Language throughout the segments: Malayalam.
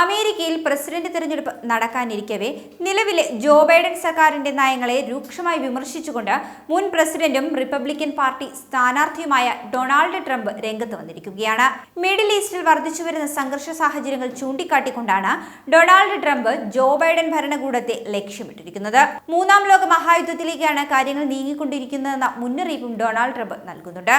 അമേരിക്കയിൽ പ്രസിഡന്റ് തിരഞ്ഞെടുപ്പ് നടക്കാനിരിക്കവേ നിലവിലെ ജോ ബൈഡൻ സർക്കാരിന്റെ നയങ്ങളെ രൂക്ഷമായി വിമർശിച്ചുകൊണ്ട് മുൻ പ്രസിഡന്റും റിപ്പബ്ലിക്കൻ പാർട്ടി സ്ഥാനാർത്ഥിയുമായ ഡൊണാൾഡ് ട്രംപ് രംഗത്ത് വന്നിരിക്കുകയാണ്. മിഡിൽ ഈസ്റ്റിൽ വർദ്ധിച്ചുവരുന്ന സംഘർഷ സാഹചര്യങ്ങൾ ചൂണ്ടിക്കാട്ടിക്കൊണ്ടാണ് ഡൊണാൾഡ് ട്രംപ് ജോ ബൈഡൻ ഭരണകൂടത്തെ ലക്ഷ്യമിട്ടിരിക്കുന്നത്. മൂന്നാം ലോക മഹായുദ്ധത്തിലേക്കാണ് കാര്യങ്ങൾ നീങ്ങിക്കൊണ്ടിരിക്കുന്നതെന്ന മുന്നറിയിപ്പും ഡൊണാൾഡ് ട്രംപ് നൽകുന്നുണ്ട്.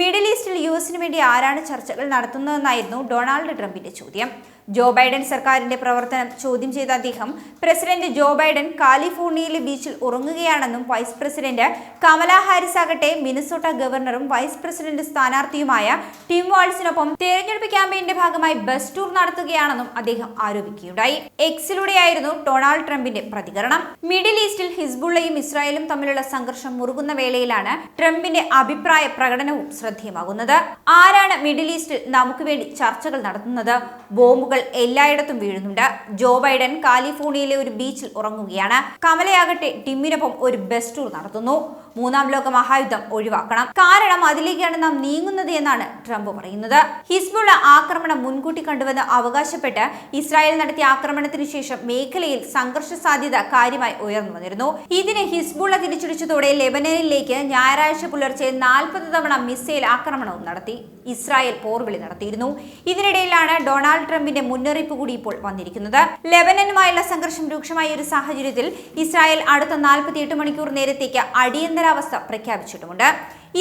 മിഡിൽ ഈസ്റ്റിൽ യു എസിന് വേണ്ടി ആരാണ് ചർച്ചകൾ നടത്തുന്നതെന്നായിരുന്നു ഡൊണാൾഡ് ട്രംപിന്റെ ചോദ്യം. ജോ ബൈഡൻ സർക്കാരിന്റെ പ്രവർത്തനം ചോദ്യം ചെയ്ത അദ്ദേഹം പ്രസിഡന്റ് ജോ ബൈഡൻ കാലിഫോർണിയയിലെ ബീച്ചിൽ ഉറങ്ങുകയാണെന്നും വൈസ് പ്രസിഡന്റ് കമല ഹാരിസ് ആകട്ടെ മിനസോട്ട ഗവർണറും വൈസ് പ്രസിഡന്റ് സ്ഥാനാർത്ഥിയുമായ ടിം വാൾസിനൊപ്പം തെരഞ്ഞെടുപ്പ് ക്യാമ്പയിന്റെ ഭാഗമായി ബസ് ടൂർ നടത്തുകയാണെന്നും അദ്ദേഹം ആരോപിക്കുകയുണ്ടായി. എക്സിലൂടെയായിരുന്നു ഡൊണാൾഡ് ട്രംപിന്റെ പ്രതികരണം. മിഡിൽ ഈസ്റ്റിൽ ഹിസ്ബുള്ളയും ഇസ്രായേലും തമ്മിലുള്ള സംഘർഷം മുറുകുന്ന വേളയിലാണ് ട്രംപിന്റെ അഭിപ്രായ പ്രകടനവും ശ്രദ്ധേയമാകുന്നത്. ആരാണ് മിഡിൽ ഈസ്റ്റിൽ നമുക്ക് വേണ്ടി ചർച്ചകൾ നടത്തുന്നത്? ബോംബുകൾ എല്ലായിടത്തും വീഴുന്നുണ്ട്. ജോ ബൈഡൻ കാലിഫോർണിയയിലെ ഒരു ബീച്ചിൽ ഉറങ്ങുകയാണ്. കമലയാകട്ടെ ടിമ്മിനൊപ്പം ഒരു ബസ് ടൂർ നടത്തുന്നു. മൂന്നാം ലോക മഹായുദ്ധം ഒഴിവാക്കണം. കാരണം അതിലേക്കാണ് നാം നീങ്ങുന്നത് എന്നാണ് ട്രംപ് പറയുന്നത്. ഹിസ്ബുള്ള ആക്രമണം മുൻകൂട്ടി കണ്ടുവെന്ന് അവകാശപ്പെട്ട് ഇസ്രായേൽ നടത്തിയ ആക്രമണത്തിന് ശേഷം മേഖലയിൽ സംഘർഷ സാധ്യത കാര്യമായി ഉയർന്നു വന്നിരുന്നു. ഇതിന് ഹിസ്ബുള്ള തിരിച്ചടിച്ചതോടെ ലെബനനിലേക്ക് ഞായറാഴ്ച പുലർച്ചെ നാൽപ്പത് തവണ മിസൈൽ ആക്രമണവും നടത്തി. ഇസ്രായേൽ പോർവിളി നടത്തിയിരുന്നു. ഇതിനിടയിലാണ് ഡൊണാൾഡ് ട്രംപിന്റെ മുന്നറിയിപ്പ് കൂടി ഇപ്പോൾ വന്നിരിക്കുന്നത്. ലെബനനുമായുള്ള സംഘർഷം രൂക്ഷമായ ഒരു സാഹചര്യത്തിൽ ഇസ്രായേൽ അടുത്ത നാൽപ്പത്തിയെട്ട് മണിക്കൂർ നേരത്തേക്ക് അടിയന്തരാവസ്ഥ പ്രഖ്യാപിച്ചിട്ടുമുണ്ട്.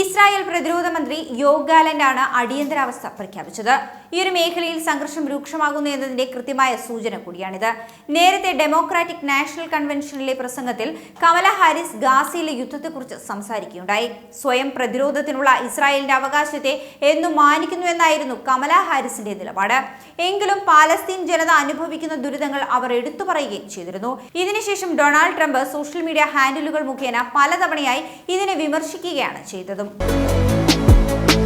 ഇസ്രായേൽ പ്രതിരോധ മന്ത്രി യോഗ് ഗാലന്റ് ആണ് അടിയന്തരാവസ്ഥ പ്രഖ്യാപിച്ചത്. ഈ ഒരു മേഖലയിൽ സംഘർഷം രൂക്ഷമാകുന്നു എന്നതിന്റെ കൃത്യമായ സൂചന കൂടിയാണിത്. നേരത്തെ ഡെമോക്രാറ്റിക് നാഷണൽ കൺവെൻഷനിലെ പ്രസംഗത്തിൽ കമല ഹാരിസ് ഗാസയിലെ യുദ്ധത്തെക്കുറിച്ച് സംസാരിക്കുകയുണ്ടായി. സ്വയം പ്രതിരോധത്തിനുള്ള ഇസ്രായേലിന്റെ അവകാശത്തെ എന്നും മാനിക്കുന്നു എന്നായിരുന്നു കമല ഹാരിസിന്റെ നിലപാട്. എങ്കിലും പാലസ്തീൻ ജനത അനുഭവിക്കുന്ന ദുരിതങ്ങൾ അവർ എടുത്തു പറയുകയും ചെയ്തിരുന്നു. ഇതിനുശേഷം ഡൊണാൾഡ് ട്രംപ് സോഷ്യൽ മീഡിയ ഹാൻഡിലുകൾ മുഖേന പലതവണയായി ഇതിനെ വിമർശിക്കുകയാണ് ചെയ്തതും. സ്വാഗതം